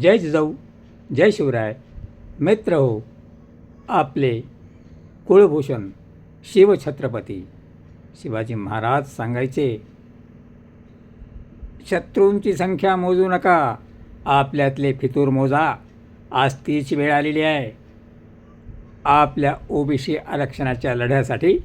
जय जिजाऊ जय शिवराय मित्र हो आपले कुळभूषण शिवछत्रपती. शिवाजी महाराज सांगायचे शत्रूंची संख्या मोजू नका आपल्यातले फितूर मोजा आज तीच वेळ आलेली आहे. आपल्या ओबीसी आरक्षणाच्या लढ्यासाठी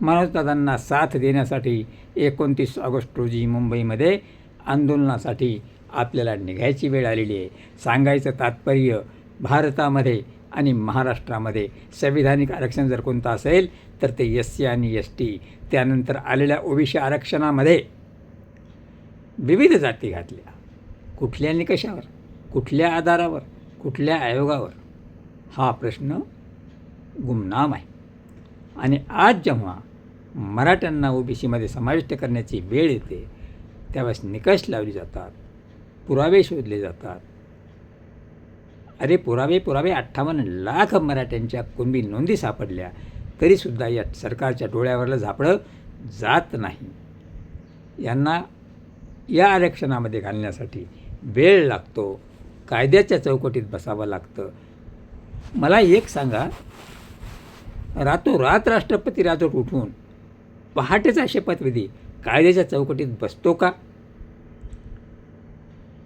मनोजदादांना साथ देण्यासाठी एकोणतीस ऑगस्ट रोजी मुंबईमध्ये आंदोलनासाठी आपल्याला निघायची वेळ आलेली आहे. सांगायचं तात्पर्य भारतामध्ये आणि महाराष्ट्रामध्ये संविधानिक आरक्षण जर कोणतं असेल तर ते एस सी आणि एस टी. त्यानंतर आलेल्या ओबीसी आरक्षणामध्ये विविध जाती घातल्या. कुठल्या निकषावर कुठल्या आधारावर? कुठल्या आयोगावर? हा प्रश्न गुमनाम आहे. आणि आज जेव्हा मराठ्यांना ओबीसीमध्ये समाविष्ट करण्याची वेळ येते त्यावेळेस निकष लावले जातात. पुरावे शोधले जातात. अरे पुरावे पुरावे अठ्ठावन्न लाख मराठ्यांच्या कुणबी नोंदी सापडल्या तरीसुद्धा या सरकारच्या डोळ्यावरलं झापडं जात नाही. यांना या आरक्षणामध्ये घालण्यासाठी वेळ लागतो कायद्याच्या चौकटीत बसावं लागतं. मला एक सांगा रातोरात राष्ट्रपती राजवट उठून पहाटेचा शपथविधी कायद्याच्या चौकटीत बसतो का?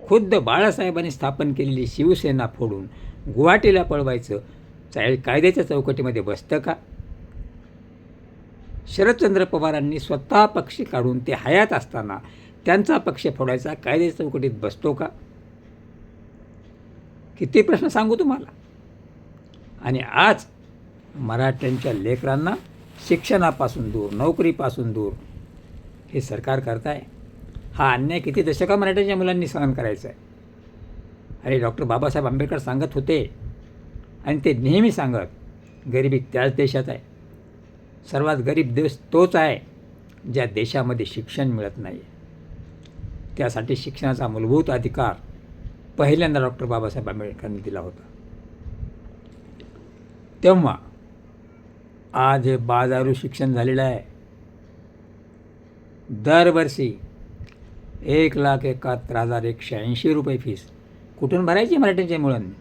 खुद्द बाळासाहेबांनी स्थापन केलेली शिवसेना फोडून गुवाहाटीला पळवायचं. चाय कायद्याच्या चौकटीमध्ये बसतं का? शरदचंद्र पवारांनी स्वतः पक्ष काढून ते हयात असताना त्यांचा पक्ष फोडायचा कायद्याच्या चौकटीत बसतो का? किती प्रश्न सांगू तुम्हाला? आणि आज मराठ्यांच्या लेकरांना शिक्षणापासून दूर नोकरीपासून दूर हे सरकार करताय. हा अन्याय किती दशका मराठ्यांच्या मुलांनी सहन करायचा आहे. अरे डॉक्टर बाबासाहेब आंबेडकर सांगत होते आणि ते नेहमी सांगत गरिबी त्याच देशात आहे. सर्वात गरीब देश तोच आहे ज्या देशामध्ये शिक्षण मिळत नाही. त्यासाठी शिक्षणाचा मूलभूत अधिकार पहिल्यांदा डॉक्टर बाबासाहेब आंबेडकरांनी दिला होता. तेव्हा आज हे बाजारू शिक्षण झालेलं आहे. दरवर्षी एक लाख एकाहत्तर हजार एकशे ऐंशी रुपये फीस कुठून भरायची मराठीच्या मुलांनी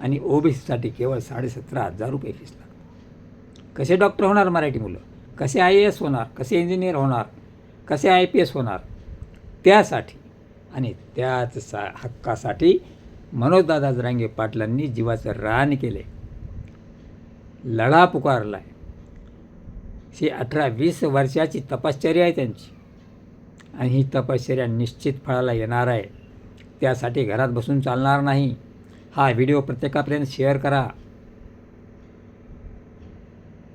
आणि ओबीसीसाठी केवळ साडेसतरा हजार रुपये फीस लागते कसे डॉक्टर होणार मराठी मुलं? कसे आय ए एस होणार? कसे इंजिनियर होणार? कसे आय पी एस होणार? त्यासाठी आणि त्याच सा हक्कासाठी मनोजदादा जरांगे पाटलांनी जीवाचं रान केले लढा पुकारला आहे ही अठरा वीस वर्षाची तपश्चर्या आहे त्यांची. आणि ही तपश्चर्या निश्चित फळाला येणार आहे. त्यासाठी घरात बसून चालणार नाही. हा व्हिडिओ प्रत्येकापर्यंत शेअर करा.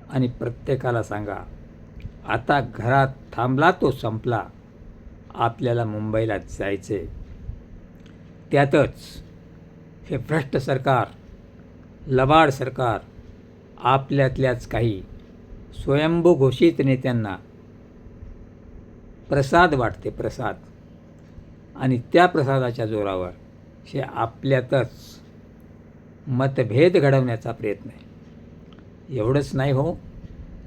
आणि प्रत्येकाला सांगा आता घरात थांबला तो संपला. आपल्याला मुंबईला जायचे त्यातच हे भ्रष्ट सरकार लबाड सरकार आपल्यातल्याच काही स्वयंभू घोषित नेत्यांना प्रसाद वाटते प्रसाद. आणि त्या प्रसादाच्या जोरावर हे आपल्यातच मतभेद घडवण्याचा प्रयत्न आहे. एवढंच नाही हो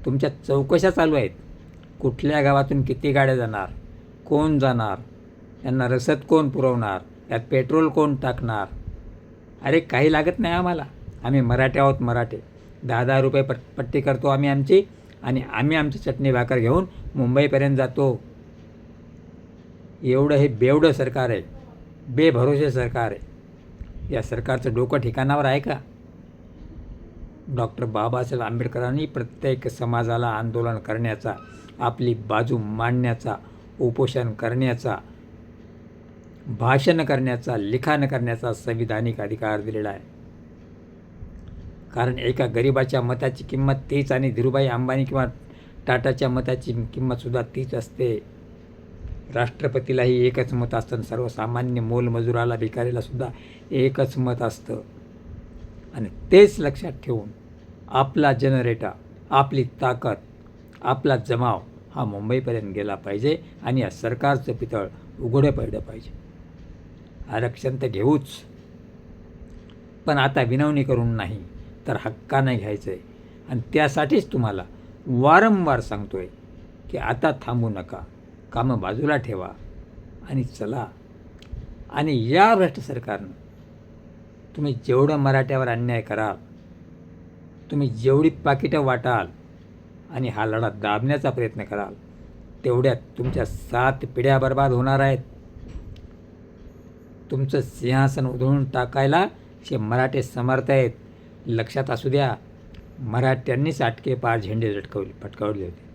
तुमच्या चौकशा चालू आहेत. कुठल्या गावातून किती गाड्या जाणार कोण जाणार यांना रसद कोण पुरवणार यात पेट्रोल कोण टाकणार? अरे काही लागत नाही आम्हाला. आम्ही मराठे आहोत मराठे. दहा दहा रुपये पट पट्टी करतो आम्ही आमची आणि आम्ही आमची चटणी भाकर घेऊन मुंबईपर्यंत जातो. एवढं हे बेवडं सरकार आहे. बेभरोसे सरकार आहे. या सरकारचं डोकं ठिकाणावर आहे का? डॉक्टर बाबासाहेब आंबेडकरांनी प्रत्येक समाजाला आंदोलन करण्याचा आपली बाजू मांडण्याचा उपोषण करण्याचा भाषण करण्याचा लिखाण करण्याचा संविधानिक अधिकार दिलेला आहे. कारण एका गरिबाच्या मताची किंमत तीच आणि धीरूभाई अंबानी किंवा टाटाच्या मताची किंमतसुद्धा तीच असते. राष्ट्रपतीलाही एकच मत असतं. आणि सर्वसामान्य मोलमजुराला भिकारीलासुद्धा एकच मत असतं. आणि तेच लक्षात ठेवून आपला जनरेटा आपली ताकद आपला जमाव हा मुंबईपर्यंत गेला पाहिजे आणि या सरकारचं पितळ उघडं पडलं पाहिजे. आरक्षण तर घेऊच. पण आता विनवणी करून नाही. तर हक्कानं घ्यायचं आहे आणि त्यासाठीच तुम्हाला वारंवार सांगतो आहे की आता थांबू नका कामं बाजूला ठेवा आणि चला. आणि या भ्रष्ट सरकारनं तुम्ही जेवढं मराठ्यावर अन्याय कराल तुम्ही जेवढी पाकिटं वाटाल आणि हा लढा दाबण्याचा प्रयत्न कराल तेवढ्यात तुमच्या सात पिढ्या बर्बाद होणार आहेत. तुमचं सिंहासन उधळून टाकायला हे मराठे समर्थ आहेत लक्षात असू द्या मराठ्यांनीच आटके पार झेंडे लटकवले फटकावले होते.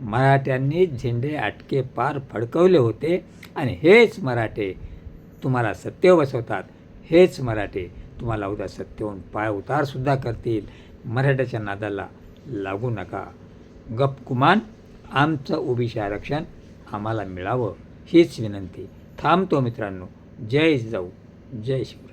मराठ्यांनीच झेंडे आटके पार फडकवले होते आणि हेच मराठे तुम्हाला सत्य बसवतात हेच मराठे तुम्हाला उद्या सत्यवून पाय उतारसुद्धा करतील. मराठ्याच्या नादाला लागू नका. गपकुमान आमचं ओबीसी आरक्षण आम्हाला मिळावं हीच विनंती. थांबतो मित्रांनो. जय जाऊ. जय शिवराय.